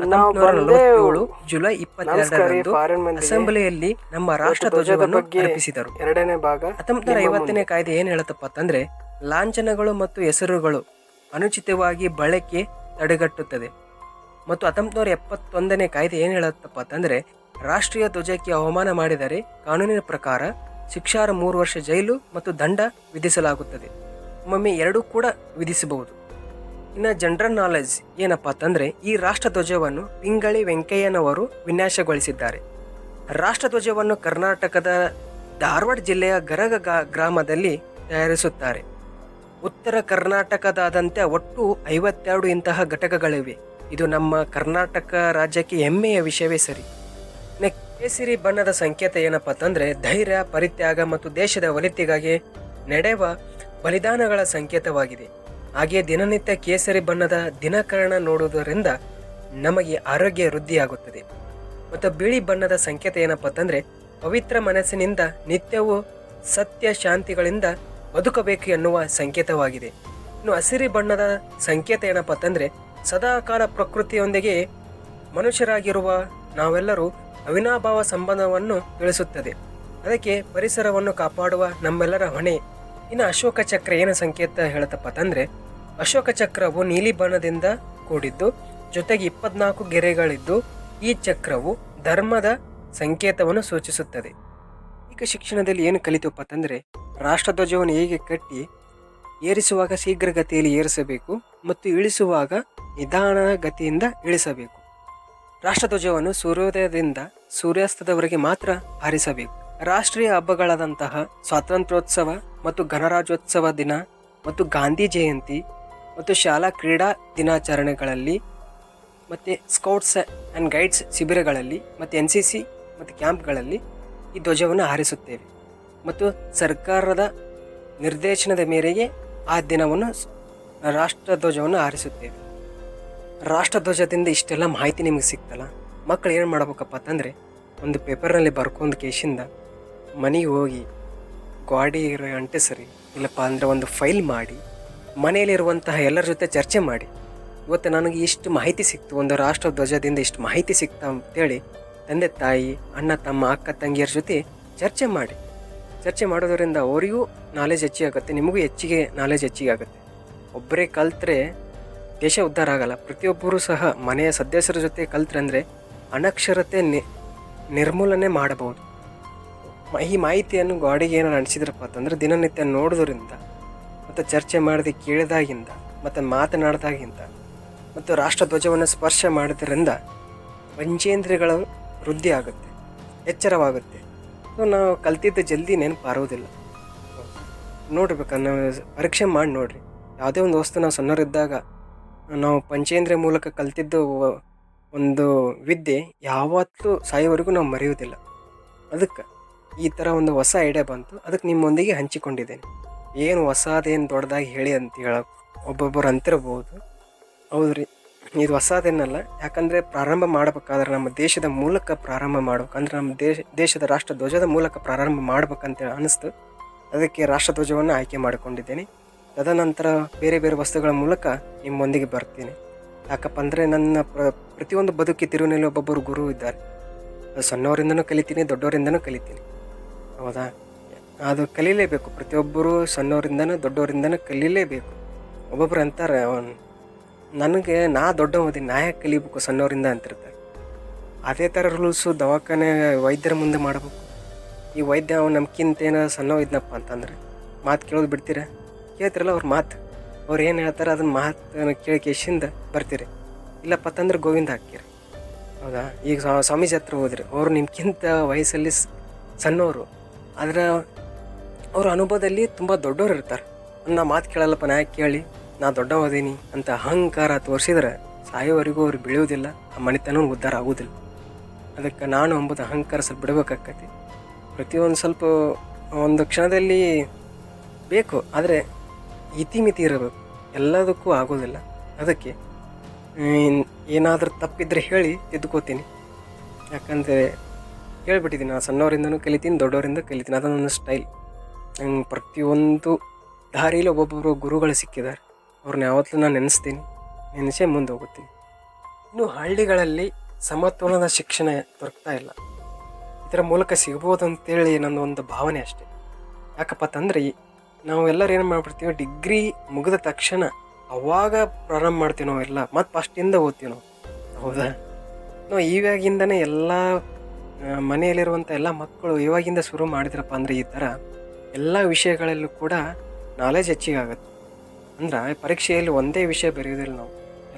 ಹತ್ತೊಂಬತ್ತು ಜುಲೈ ಇಪ್ಪತ್ತೆರಡರಂದು ಅಸೆಂಬ್ಲಿಯಲ್ಲಿ ನಮ್ಮ ರಾಷ್ಟ್ರ ಧ್ವಜವನ್ನು ಅರ್ಪಿಸಿದರು. ಎರಡನೇ ಭಾಗ ಹತ್ತೊಂಬತ್ತು ಐವತ್ತನೇ ಕಾಯ್ದೆ ಏನ್ ಹೇಳುತ್ತಪ್ಪ ಅಂತಂದ್ರೆ ಲಾಂಛನಗಳು ಮತ್ತು ಹೆಸರುಗಳು ಅನುಚಿತವಾಗಿ ಬಳಕೆ ತಡೆಗಟ್ಟುತ್ತದೆ. ಮತ್ತು ಹತ್ತೊಂಬತ್ತು ನೂರ ಎಪ್ಪತ್ತೊಂದನೇ ಕಾಯ್ದೆ ಏನು ಹೇಳುತ್ತಪ್ಪ ಅಂತಂದ್ರೆ ರಾಷ್ಟ್ರೀಯ ಧ್ವಜಕ್ಕೆ ಅವಮಾನ ಮಾಡಿದರೆ ಕಾನೂನಿನ ಪ್ರಕಾರ ಶಿಕ್ಷಾರ ಮೂರು ವರ್ಷ ಜೈಲು ಮತ್ತು ದಂಡ ವಿಧಿಸಲಾಗುತ್ತದೆ. ಒಮ್ಮೊಮ್ಮೆ ಎರಡೂ ಕೂಡ ವಿಧಿಸಬಹುದು. ಇನ್ನು ಜನರಲ್ ನಾಲೆಜ್ ಏನಪ್ಪಾ ಅಂತಂದರೆ ಈ ರಾಷ್ಟ್ರಧ್ವಜವನ್ನು ಪಿಂಗಳಿ ವೆಂಕಯ್ಯನವರು ವಿನ್ಯಾಸಗೊಳಿಸಿದ್ದಾರೆ. ರಾಷ್ಟ್ರಧ್ವಜವನ್ನು ಕರ್ನಾಟಕದ ಧಾರವಾಡ ಜಿಲ್ಲೆಯ ಗರಗ ಗ್ರಾಮದಲ್ಲಿ ತಯಾರಿಸುತ್ತಾರೆ. ಉತ್ತರ ಕರ್ನಾಟಕದಾದಂತೆ ಒಟ್ಟು ಐವತ್ತೆರಡು ಇಂತಹ ಘಟಕಗಳಿವೆ. ಇದು ನಮ್ಮ ಕರ್ನಾಟಕ ರಾಜ್ಯಕ್ಕೆ ಹೆಮ್ಮೆಯ ವಿಷಯವೇ ಸರಿ. ಕೇಸರಿ ಬಣ್ಣದ ಸಂಕೇತ ಏನಪ್ಪ ಅಂತಂದರೆ ಧೈರ್ಯ, ಪರಿತ್ಯಾಗ ಮತ್ತು ದೇಶದ ಒಲಿತಿಗಾಗಿ ನಡೆವ ಬಲಿದಾನಗಳ ಸಂಕೇತವಾಗಿದೆ. ಹಾಗೆಯೇ ದಿನನಿತ್ಯ ಕೇಸರಿ ಬಣ್ಣದ ದಿನಕರಣ ನೋಡುವುದರಿಂದ ನಮಗೆ ಆರೋಗ್ಯ ವೃದ್ಧಿಯಾಗುತ್ತದೆ. ಮತ್ತು ಬಿಳಿ ಬಣ್ಣದ ಸಂಕೇತ ಏನಪ್ಪ ಅಂತಂದರೆ, ಪವಿತ್ರ ಮನಸ್ಸಿನಿಂದ ನಿತ್ಯವೂ ಸತ್ಯ ಶಾಂತಿಗಳಿಂದ ಬದುಕಬೇಕು ಎನ್ನುವ ಸಂಕೇತವಾಗಿದೆ. ಇನ್ನು ಹಸಿರಿ ಬಣ್ಣದ ಸಂಕೇತ ಏನಪ್ಪ ಅಂತಂದರೆ, ಸದಾಕಾಲ ಪ್ರಕೃತಿಯೊಂದಿಗೆ ಮನುಷ್ಯರಾಗಿರುವ ನಾವೆಲ್ಲರೂ ಅವಿನಾಭಾವ ಸಂಬಂಧವನ್ನು ತಿಳಿಸುತ್ತದೆ ಅದಕ್ಕೆ ಪರಿಸರವನ್ನು ಕಾಪಾಡುವ ನಮ್ಮೆಲ್ಲರ ಹೊಣೆ. ಇನ್ನು ಅಶೋಕ ಚಕ್ರ ಏನು ಸಂಕೇತ ಹೇಳುತ್ತಪ್ಪ ಅಂತಂದ್ರೆ ಅಶೋಕ ಚಕ್ರವು ನೀಲಿ ಬಣ್ಣದಿಂದ ಕೂಡಿದ್ದು, ಜೊತೆಗೆ ಇಪ್ಪತ್ನಾಲ್ಕು ಗೆರೆಗಳಿದ್ದು, ಈ ಚಕ್ರವು ಧರ್ಮದ ಸಂಕೇತವನ್ನು ಸೂಚಿಸುತ್ತದೆ. ಈಗ ಶಿಕ್ಷಣದಲ್ಲಿ ಏನು ಕಲಿತಪ್ಪ ಅಂತಂದರೆ ರಾಷ್ಟ್ರಧ್ವಜವನ್ನು ಹೇಗೆ ಕಟ್ಟಿ ಏರಿಸುವಾಗ ಶೀಘ್ರಗತಿಯಲ್ಲಿ ಏರಿಸಬೇಕು ಮತ್ತು ಇಳಿಸುವಾಗ ನಿಧಾನ ಗತಿಯಿಂದ ಇಳಿಸಬೇಕು. ರಾಷ್ಟ್ರಧ್ವಜವನ್ನು ಸೂರ್ಯೋದಯದಿಂದ ಸೂರ್ಯಾಸ್ತದವರೆಗೆ ಮಾತ್ರ ಹಾರಿಸಬೇಕು. ರಾಷ್ಟ್ರೀಯ ಹಬ್ಬಗಳಾದಂತಹ ಸ್ವಾತಂತ್ರ್ಯೋತ್ಸವ ಮತ್ತು ಗಣರಾಜ್ಯೋತ್ಸವ ದಿನ ಮತ್ತು ಗಾಂಧಿ ಜಯಂತಿ ಮತ್ತು ಶಾಲಾ ಕ್ರೀಡಾ ದಿನಾಚರಣೆಗಳಲ್ಲಿ ಮತ್ತು ಸ್ಕೌಟ್ಸ್ ಆ್ಯಂಡ್ ಗೈಡ್ಸ್ ಶಿಬಿರಗಳಲ್ಲಿ ಮತ್ತು ಎನ್ ಸಿ ಸಿ ಮತ್ತು ಕ್ಯಾಂಪ್ಗಳಲ್ಲಿ ಈ ಧ್ವಜವನ್ನು ಹಾರಿಸುತ್ತೇವೆ. ಮತ್ತು ಸರ್ಕಾರದ ನಿರ್ದೇಶನದ ಮೇರೆಗೆ ಆ ದಿನವನ್ನು ರಾಷ್ಟ್ರಧ್ವಜವನ್ನು ಹಾರಿಸುತ್ತೇವೆ. ರಾಷ್ಟ್ರಧ್ವಜದಿಂದ ಇಷ್ಟೆಲ್ಲ ಮಾಹಿತಿ ನಿಮಗೆ ಸಿಕ್ತಲ್ಲ? ಮಕ್ಕಳು ಏನು ಮಾಡ್ಬೇಕಪ್ಪ ಅಂತಂದರೆ ಒಂದು ಪೇಪರ್ನಲ್ಲಿ ಬರ್ಕೊಂಡು ಕೇಶಿಂದ ಮನೆಗೆ ಹೋಗಿ ಗಾಡಿ ಸರಿ ಇಲ್ಲಪ್ಪ ಅಂದರೆ ಒಂದು ಫೈಲ್ ಮಾಡಿ ಮನೆಯಲ್ಲಿರುವಂತಹ ಎಲ್ಲರ ಜೊತೆ ಚರ್ಚೆ ಮಾಡಿ, ಇವತ್ತು ನನಗೆ ಇಷ್ಟು ಮಾಹಿತಿ ಸಿಕ್ತು, ಒಂದು ರಾಷ್ಟ್ರ ಧ್ವಜದಿಂದ ಇಷ್ಟು ಮಾಹಿತಿ ಸಿಕ್ತ ಅಂತೇಳಿ ತಂದೆ, ತಾಯಿ, ಅಣ್ಣ, ತಮ್ಮ, ಅಕ್ಕ, ತಂಗಿಯರ ಜೊತೆ ಚರ್ಚೆ ಮಾಡಿ. ಚರ್ಚೆ ಮಾಡೋದರಿಂದ ಅವರಿಗೂ ನಾಲೆಜ್ ಹೆಚ್ಚಿಗೆ ಆಗುತ್ತೆ, ನಿಮಗೂ ಹೆಚ್ಚಿಗೆ ನಾಲೆಜ್ ಹೆಚ್ಚಿಗೆ ಆಗುತ್ತೆ. ಒಬ್ಬರೇ ಕಲ್ತ್ರೆ ದೇಶ ಉದ್ಧಾರ ಆಗಲ್ಲ, ಪ್ರತಿಯೊಬ್ಬರೂ ಸಹ ಮನೆಯ ಸದಸ್ಯರ ಜೊತೆ ಕಲ್ತ್ರೆ ಅಂದರೆ ಅನಕ್ಷರತೆ ನಿ, ನಿರ್ಮೂಲನೆ ಮಾಡಬಹುದು. ಈ ಮಾಹಿತಿಯನ್ನು ಗಾಡಿಗೆ ಏನಾರು ಅನಿಸಿದ್ರಪ್ಪ ಅಂತಂದ್ರೆ ದಿನನಿತ್ಯ ನೋಡೋದ್ರಿಂದ ಮತ್ತು ಚರ್ಚೆ ಮಾಡದೆ ಕೇಳಿದಾಗಿಂದ, ಮತ್ತು ಮಾತನಾಡಿದಾಗಿಂದ, ಮತ್ತು ರಾಷ್ಟ್ರಧ್ವಜವನ್ನು ಸ್ಪರ್ಶ ಮಾಡೋದ್ರಿಂದ ಪಂಚೇಂದ್ರಿಯಗಳು ವೃದ್ಧಿ ಆಗುತ್ತೆ, ಎಚ್ಚರವಾಗುತ್ತೆ. ಸೊ ನಾವು ಕಲ್ತಿದ್ದು ಜಲ್ದಿ ನೆನಪಾರೋದಿಲ್ಲ. ನೋಡ್ಬೇಕು, ನಾವು ಪರೀಕ್ಷೆ ಮಾಡಿ ನೋಡ್ರಿ. ಯಾವುದೇ ಒಂದು ವಸ್ತು ನಾವು ಸಣ್ಣರಿದ್ದಾಗ ನಾವು ಪಂಚೇಂದ್ರಿಯ ಮೂಲಕ ಕಲ್ತಿದ್ದು ಒಂದು ವಿದ್ಯೆ ಯಾವತ್ತೂ ಸಾಯೋವರೆಗೂ ನಾವು ಮರೆಯೋದಿಲ್ಲ ಅದಕ್ಕೆ ಈ ಥರ ಒಂದು ಹೊಸ ಐಡಿಯಾ ಬಂತು. ಅದಕ್ಕೆ ನಿಮ್ಮೊಂದಿಗೆ ಹಂಚಿಕೊಂಡಿದ್ದೇನೆ. ಏನು ಹೊಸದೇನು ದೊಡ್ಡದಾಗಿ ಹೇಳಿ ಅಂತ ಹೇಳಕ್ಕೆ ಒಬ್ಬೊಬ್ಬರು ಅಂತಿರ್ಬೋದು ಹೌದು ರೀ ಇದು ಹೊಸದೇನಲ್ಲ ಯಾಕಂದರೆ ಪ್ರಾರಂಭ ಮಾಡಬೇಕಾದ್ರೆ ನಮ್ಮ ದೇಶದ ಮೂಲಕ ಪ್ರಾರಂಭ ಮಾಡ್ಬೇಕು. ನಮ್ಮ ದೇಶ, ದೇಶದ ರಾಷ್ಟ್ರ ಧ್ವಜದ ಮೂಲಕ ಪ್ರಾರಂಭ ಮಾಡ್ಬೇಕಂತೇಳಿ ಅನ್ನಿಸ್ತು ಅದಕ್ಕೆ ರಾಷ್ಟ್ರಧ್ವಜವನ್ನು ಆಯ್ಕೆ ಮಾಡಿಕೊಂಡಿದ್ದೇನೆ. ತದನಂತರ ಬೇರೆ ಬೇರೆ ವಸ್ತುಗಳ ಮೂಲಕ ನಿಮ್ಮೊಂದಿಗೆ ಬರ್ತೀನಿ. ಯಾಕಪ್ಪ ಅಂದರೆ ನನ್ನ ಪ್ರ, ಪ್ರತಿಯೊಂದು ಬದುಕಿ ತಿರುವಿನಲ್ಲಿ ಒಬ್ಬೊಬ್ಬರು ಗುರು ಇದ್ದಾರೆ. ಸಣ್ಣವರಿಂದನೂ ಕಲಿತೀನಿ, ದೊಡ್ಡವರಿಂದನೂ ಕಲಿತೀನಿ. ಹೌದಾ? ಅದು ಕಲೀಲೇಬೇಕು. ಪ್ರತಿಯೊಬ್ಬರು ಸಣ್ಣವರಿಂದನೂ ದೊಡ್ಡವರಿಂದನೂ ಕಲೀಲೇಬೇಕು. ಒಬ್ಬೊಬ್ರು ಅಂತಾರೆ, ಅವನು, ನನಗೆ ನಾ ದೊಡ್ಡವದಿ ನಾ ಯಾಕೆ ಕಲಿಬೇಕು ಸಣ್ಣವರಿಂದ? ಅಂತಿರ್ತಾರೆ. ಅದೇ ಥರ ರೂಲ್ಸು ದವಾಖಾನೆ ವೈದ್ಯರ ಮುಂದೆ ಮಾಡಬೇಕು. ಈ ವೈದ್ಯ, ಅವ್ನು ನಮ್ಗಿಂತ ಏನೋ ಸಣ್ಣವ ಇದ್ನಪ್ಪ ಅಂತಂದ್ರೆ, ಮಾತು ಕೇಳೋದು ಬಿಡ್ತೀರ? ಕೇಳ್ತಿರಲ್ಲ ಅವ್ರ ಮಾತು. ಅವ್ರು ಏನು ಹೇಳ್ತಾರೆ ಅದನ್ನ ಮಾತನ್ನು ಕೇಳಿ ಕೇಶಿಂದ ಬರ್ತೀರಿ. ಇಲ್ಲಪ್ಪ ಅಂತಂದ್ರೆ ಗೋವಿಂದ ಹಾಕ್ತೀರಿ. ಹೌದಾ? ಈಗ ಸ್ವಾ- ಸ್ವಾಮೀಜಿ ಹತ್ರ ಹೋದ್ರಿ. ಅವ್ರು ನಿಮ್ಗಿಂತ ವಯಸ್ಸಲ್ಲಿ ಸಣ್ಣವರು. ಆದರೆ ಅವ್ರ ಅನುಭವದಲ್ಲಿ ತುಂಬ ದೊಡ್ಡವ್ರು ಇರ್ತಾರೆ. ನನ್ನ ಮಾತು ಕೇಳಲ್ಲಪ್ಪ, ನಾ ಕೇಳಿ? ನಾ ದೊಡ್ಡವದೀನಿ ಅಂತ ಅಹಂಕಾರ ತೋರಿಸಿದ್ರೆ ಸಾಯೋವರೆಗೂ ಅವ್ರು ಬೆಳೆಯೋದಿಲ್ಲ ಆ ಮನೆತನ ಉದ್ಧಾರ ಆಗೋದಿಲ್ಲ. ಅದಕ್ಕೆ ನಾನು ಅಂಬೋದು ಅಹಂಕಾರ ಸ್ವಲ್ಪ ಬಿಡಬೇಕಾಕತಿ ಪ್ರತಿಯೊಂದು ಸ್ವಲ್ಪ ಒಂದು ಕ್ಷಣದಲ್ಲಿ ಬೇಕು, ಆದರೆ ಇತಿಮಿತಿ ಇರಬೇಕು. ಎಲ್ಲದಕ್ಕೂ ಆಗೋದಿಲ್ಲ. ಅದಕ್ಕೆ ಏನಾದರೂ ತಪ್ಪಿದ್ರೆ ಹೇಳಿ ತಿದ್ದುಕೋತೀನಿ ಯಾಕಂದರೆ ಹೇಳ್ಬಿಟ್ಟಿದ್ದೀನಿ ನಾನು ಸಣ್ಣವರಿಂದನೂ ಕಲಿತೀನಿ, ದೊಡ್ಡವರಿಂದ ಕಲಿತೀನಿ. ಅದೊಂದು ಸ್ಟೈಲ್ ನಂಗೆ ಪ್ರತಿಯೊಂದು ದಾರಿಯಲ್ಲಿ ಒಬ್ಬೊಬ್ಬರು ಗುರುಗಳು ಸಿಕ್ಕಿದ್ದಾರೆ. ಅವ್ರನ್ನ ಯಾವತ್ತೂ ನಾನು ನೆನೆಸ್ತೀನಿ. ನೆನೆಸೇ ಮುಂದೆ ಹೋಗುತ್ತೀನಿ ಇನ್ನು ಹಳ್ಳಿಗಳಲ್ಲಿ ಸಮತೋಲನದ ಶಿಕ್ಷಣ ದೊರಕ್ತಾ ಇಲ್ಲ. ಇದರ ಮೂಲಕ ಸಿಗ್ಬೋದು ಅಂತೇಳಿ ನನ್ನ ಒಂದು ಭಾವನೆ ಅಷ್ಟೆ. ಯಾಕಪ್ಪ ಅಂತಂದರೆ ನಾವೆಲ್ಲರೂ ಏನು ಮಾಡ್ಬಿಡ್ತೀವಿ, ಡಿಗ್ರಿ ಮುಗಿದ ತಕ್ಷಣ ಅವಾಗ ಪ್ರಾರಂಭ ಮಾಡ್ತೀವಿ ನಾವು ಎಲ್ಲ. ಮತ್ತು ಫಸ್ಟಿಂದ ಓದ್ತೀವಿ ನಾವು. ಹೌದಾ? ನಾವು ಇವಾಗಿಂದನೇ ಎಲ್ಲ ಮನೆಯಲ್ಲಿರುವಂಥ ಎಲ್ಲ ಮಕ್ಕಳು ಇವಾಗಿಂದ ಶುರು ಮಾಡಿದ್ರಪ್ಪ ಅಂದರೆ ಈ ಥರ ಎಲ್ಲ ವಿಷಯಗಳಲ್ಲೂ ಕೂಡ ನಾಲೆಜ್ ಹೆಚ್ಚಿಗೆ ಆಗುತ್ತೆ. ಅಂದ್ರೆ ಪರೀಕ್ಷೆಯಲ್ಲಿ ಒಂದೇ ವಿಷಯ ಬರೆಯೋದಿಲ್ಲ ನಾವು.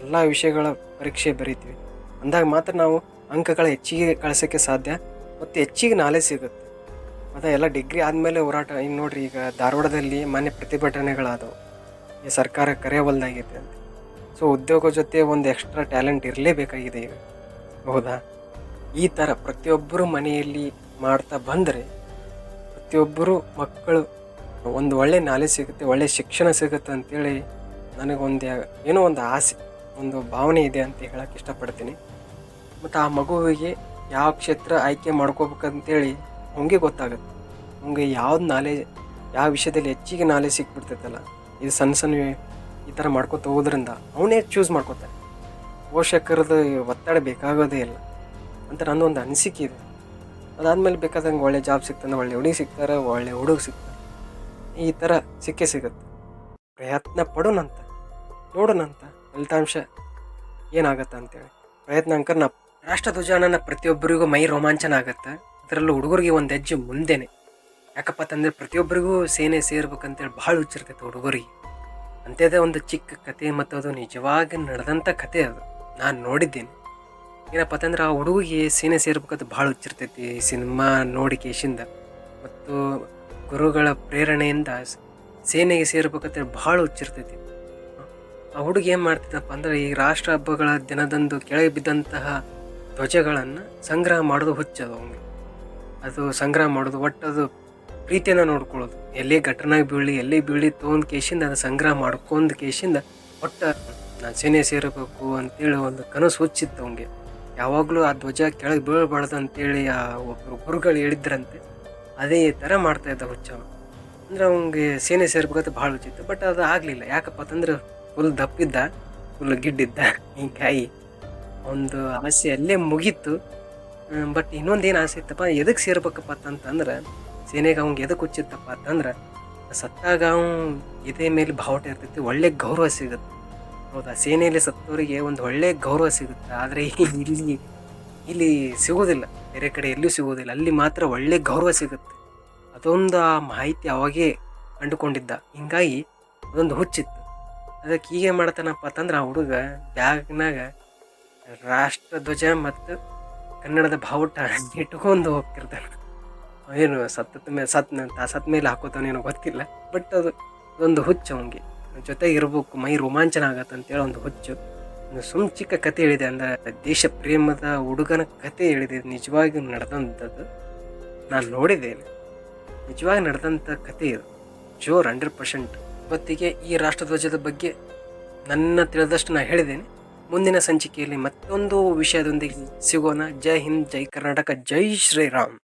ಎಲ್ಲ ವಿಷಯಗಳ ಪರೀಕ್ಷೆ ಬರೀತೀವಿ. ಅಂದಾಗ ಮಾತ್ರ ನಾವು ಅಂಕಗಳ ಹೆಚ್ಚಿಗೆ ಕಳಿಸೋಕ್ಕೆ ಸಾಧ್ಯ ಮತ್ತು ಹೆಚ್ಚಿಗೆ ನಾಲೆಜ್ ಸಿಗುತ್ತೆ. ಮತ್ತು ಎಲ್ಲ ಡಿಗ್ರಿ ಆದಮೇಲೆ ಹೋರಾಟ ಇನ್ನು ನೋಡ್ರಿ ಈಗ ಧಾರವಾಡದಲ್ಲಿ ಮನೆ ಪ್ರತಿಭಟನೆಗಳಾದವು. ಈ ಸರ್ಕಾರ ಕರೆಯವಲ್ದಾಗೈತೆ ಅಂತ. ಸೊ ಉದ್ಯೋಗ ಜೊತೆ ಒಂದು ಎಕ್ಸ್ಟ್ರಾ ಟ್ಯಾಲೆಂಟ್ ಇರಲೇಬೇಕಾಗಿದೆ ಈಗ. ಹೌದಾ? ಈ ಥರ ಪ್ರತಿಯೊಬ್ಬರು ಮನೆಯಲ್ಲಿ ಮಾಡ್ತಾ ಬಂದರೆ ಪ್ರತಿಯೊಬ್ಬರು ಮಕ್ಕಳು ಒಂದು ಒಳ್ಳೆ ನಾಲೆಜ್ ಸಿಗುತ್ತೆ, ಒಳ್ಳೆ ಶಿಕ್ಷಣ ಸಿಗುತ್ತೆ ಅಂತೇಳಿ ನನಗೊಂದು ಏನೋ ಒಂದು ಆಸೆ, ಒಂದು ಭಾವನೆ ಇದೆ ಅಂತ ಹೇಳಕ್ಕೆ ಇಷ್ಟಪಡ್ತೀನಿ. ಮತ್ತು ಆ ಮಗುವಿಗೆ ಯಾವ ಕ್ಷೇತ್ರ ಆಯ್ಕೆ ಮಾಡ್ಕೋಬೇಕಂತೇಳಿ ಅವನಿಗೆ ಗೊತ್ತಾಗುತ್ತೆ. ಹಂಗೆ ಯಾವ್ದು ನಾಲೆಜ್ ಯಾವ ವಿಷಯದಲ್ಲಿ ಹೆಚ್ಚಿಗೆ ನಾಲೆಜ್ ಸಿಕ್ಬಿಡ್ತೈತಲ್ಲ ಇದು ಸಣ್ಣ ಸಣ್ಣ ಈ ಥರ ಮಾಡ್ಕೊತ ಹೋಗೋದ್ರಿಂದ ಅವನೇ ಚೂಸ್ ಮಾಡ್ಕೋತಾನೆ. ಪೋಷಕರದ್ದು ಒತ್ತಡ ಬೇಕಾಗೋದೇ ಇಲ್ಲ ಅಂತ ನನ್ನೊಂದು ಅನಿಸಿಕೆ ಇದೆ. ಅದಾದಮೇಲೆ ಬೇಕಾದಂಗೆ ಒಳ್ಳೆ ಜಾಬ್ ಸಿಗ್ತಾನೆ, ಒಳ್ಳೆ ಹುಡುಗಿ ಸಿಗ್ತಾರೆ, ಒಳ್ಳೆ ಹುಡುಗ ಸಿಗ್ತಾರೆ ಈ ಥರ ಸಿಕ್ಕೇ ಸಿಗುತ್ತೆ. ಪ್ರಯತ್ನ ಪಡೋಣಂತ ನೋಡೋಣಂತ ಫಲಿತಾಂಶ ಏನಾಗತ್ತೆ ಅಂತೇಳಿ. ಪ್ರಯತ್ನ ಅಂಕರ್ ನಾ ರಾಷ್ಟ್ರಧ್ವಜನ ಪ್ರತಿಯೊಬ್ಬರಿಗೂ ಮೈ ರೋಮಾಂಚನ ಆಗತ್ತೆ. ಅದರಲ್ಲೂ ಹುಡುಗರಿಗೆ ಒಂದು ಹೆಜ್ಜೆ ಮುಂದೆನೆ. ಯಾಕಪ್ಪ ತಂದರೆ ಪ್ರತಿಯೊಬ್ಬರಿಗೂ ಸೇನೆ ಸೇರ್ಬೇಕಂತೇಳಿ ಭಾಳ ಹುಚ್ಚಿರ್ತೈತೆ ಹುಡುಗರಿಗೆ. ಅಂಥದ್ದೇ ಒಂದು ಚಿಕ್ಕ ಕತೆ ಮತ್ತು ಅದು ನಿಜವಾಗಿ ನಡೆದಂಥ ಕತೆ ಅದು. ನಾನು ನೋಡಿದ್ದೇನೆ. ಏನಪ್ಪ ಅಂತಂದ್ರೆ ಆ ಹುಡುಗಿಗೆ ಸೇನೆ ಸೇರ್ಬೇಕಂತ ಭಾಳ ಹುಚ್ಚಿರ್ತೈತಿ ಸಿನಿಮಾ ನೋಡಿ ಕೇಶಿಂದ ಮತ್ತು ಗುರುಗಳ ಪ್ರೇರಣೆಯಿಂದ ಸೇನೆಗೆ ಸೇರ್ಬೇಕಂತ ಭಾಳ ಹುಚ್ಚಿರ್ತೈತಿ. ಆ ಹುಡುಗಿ ಏನು ಮಾಡ್ತಿದ್ದಪ್ಪ ಅಂದ್ರೆ ಈ ರಾಷ್ಟ್ರ ಹಬ್ಬಗಳ ದಿನದಂದು ಕೆಳಗೆ ಬಿದ್ದಂತಹ ಧ್ವಜಗಳನ್ನು ಸಂಗ್ರಹ ಮಾಡೋದು ಹುಚ್ಚದು ಅವನಿಗೆ. ಅದು ಸಂಗ್ರಹ ಮಾಡೋದು ಒಟ್ಟು ಅದು ಪ್ರೀತಿಯನ್ನು ನೋಡ್ಕೊಳ್ಳೋದು. ಎಲ್ಲಿ ಘಟನಾಗಿ ಬೀಳಿ, ಎಲ್ಲಿ ಬೀಳಿ ತೊಗೊಂಡು ಕೇಶಿಂದ ಅದು ಸಂಗ್ರಹ ಮಾಡ್ಕೊಂಡು ಕೇಶಿಂದ ಒಟ್ಟು ನಾನು ಸೇನೆ ಸೇರಬೇಕು ಅಂತೇಳಿ ಒಂದು ಕನಸು ಹುಚ್ಚಿತ್ತು ಅವನಿಗೆ. ಯಾವಾಗಲೂ ಆ ಧ್ವಜ ಕೆಳಗೆ ಬೀಳಬಾರ್ದು ಅಂತೇಳಿ ಆ ಒಬ್ಬರು ಗುರುಗಳು ಹೇಳಿದ್ರಂತೆ, ಅದೇ ಥರ ಮಾಡ್ತಾ ಇದ್ದ ಅಂದ್ರೆ ಅವನಿಗೆ ಸೇನೆ ಸೇರ್ಬೇಕಂತ ಭಾಳ ಹುಚ್ಚಿತ್ತು ಬಟ್ ಅದು ಆಗಲಿಲ್ಲ. ಯಾಕಪ್ಪ ಅಂತಂದ್ರೆ ಫುಲ್ ದಪ್ಪಿದ್ದ ಫುಲ್ ಗಿಡ್ಡಿದ್ದ, ಹಿಂಗಾಗಿ ಒಂದು ಆಸೆ ಅಲ್ಲೇ ಮುಗೀತು. ಬಟ್ ಇನ್ನೊಂದು ಏನು ಆಸೆ ಇತ್ತಪ್ಪ ಎದಕ್ಕೆ ಸೇರ್ಬೇಕಪ್ಪ ಅಂತಂದ್ರೆ ಸೇನೆಗೆ ಅವ್ನಿಗೆ ಎದಕ್ಕೆ ಹುಚ್ಚಿತ್ತಪ್ಪ ಅಂತಂದ್ರೆ, ಸತ್ತಾಗ ಅವ್ನು ಎದೆ ಮೇಲೆ ಬಾವುಟ ಇರ್ತೈತಿ, ಒಳ್ಳೆ ಗೌರವ ಸಿಗುತ್ತೆ. ಹೌದಾ? ಸೇನೆಯಲ್ಲಿ ಸತ್ತವರಿಗೆ ಒಂದು ಒಳ್ಳೆ ಗೌರವ ಸಿಗುತ್ತೆ. ಆದರೆ ಇಲ್ಲಿ ಇಲ್ಲಿ ಸಿಗೋದಿಲ್ಲ ಬೇರೆ ಕಡೆ ಎಲ್ಲೂ ಸಿಗೋದಿಲ್ಲ ಅಲ್ಲಿ ಮಾತ್ರ ಒಳ್ಳೆ ಗೌರವ ಸಿಗುತ್ತೆ. ಅದೊಂದು ಆ ಮಾಹಿತಿ ಅವಾಗೇ ಕಂಡುಕೊಂಡಿದ್ದ. ಹಿಂಗಾಗಿ ಅದೊಂದು ಹುಚ್ಚಿತ್ತು. ಅದಕ್ಕೆ ಏನು ಮಾಡ್ತಾನಪ್ಪ ಅಂತಂದ್ರೆ ಆ ಹುಡುಗ ಬ್ಯಾಗ್ನಾಗ ರಾಷ್ಟ್ರಧ್ವಜ ಮತ್ತು ಕನ್ನಡದ ಬಾವುಟ ಇಟ್ಕೊಂಡು ಹೋಗ್ತಿರ್ತಾನೆ. ಏನು ಸತ್ತ ಮೇಲೆ ಸತ್ ಸತ್ ಮೇಲೆ ಹಾಕೋತಾನೇನೋ ಗೊತ್ತಿಲ್ಲ. ಬಟ್ ಅದು ಅದೊಂದು ಹುಚ್ಚು ಅವನಿಗೆ. ಜೊತೆಗೆ ಇರಬೇಕು, ಮೈ ರೋಮಾಂಚನ ಆಗತ್ತೆ ಅಂತೇಳಿ ಒಂದು ಹುಚ್ಚು. ಸುಮ್ ಚಿಕ್ಕ ಕತೆ ಹೇಳಿದೆ ಅಂದ್ರೆ ದೇಶ ಪ್ರೇಮದ ಹುಡುಗನ ಕತೆ ಹೇಳಿದೆ. ನಿಜವಾಗಿ ನಡೆದಂಥದ್ದು. ನಾನು ನೋಡಿದ್ದೇನೆ. ನಿಜವಾಗಿ ನಡೆದಂಥ ಕತೆ ಇದು. ಜೋರ್ ಹಂಡ್ರೆಡ್ ಪರ್ಸೆಂಟ್. ಇವತ್ತಿಗೆ ಈ ರಾಷ್ಟ್ರಧ್ವಜದ ಬಗ್ಗೆ ನನ್ನ ತಿಳಿದಷ್ಟು ನಾನು ಹೇಳಿದ್ದೇನೆ. ಮುಂದಿನ ಸಂಚಿಕೆಯಲ್ಲಿ ಮತ್ತೊಂದು ವಿಷಯದೊಂದಿಗೆ ಸಿಗೋಣ. ಜೈ ಹಿಂದ್, ಜೈ ಕರ್ನಾಟಕ, ಜೈ ಶ್ರೀರಾಮ್.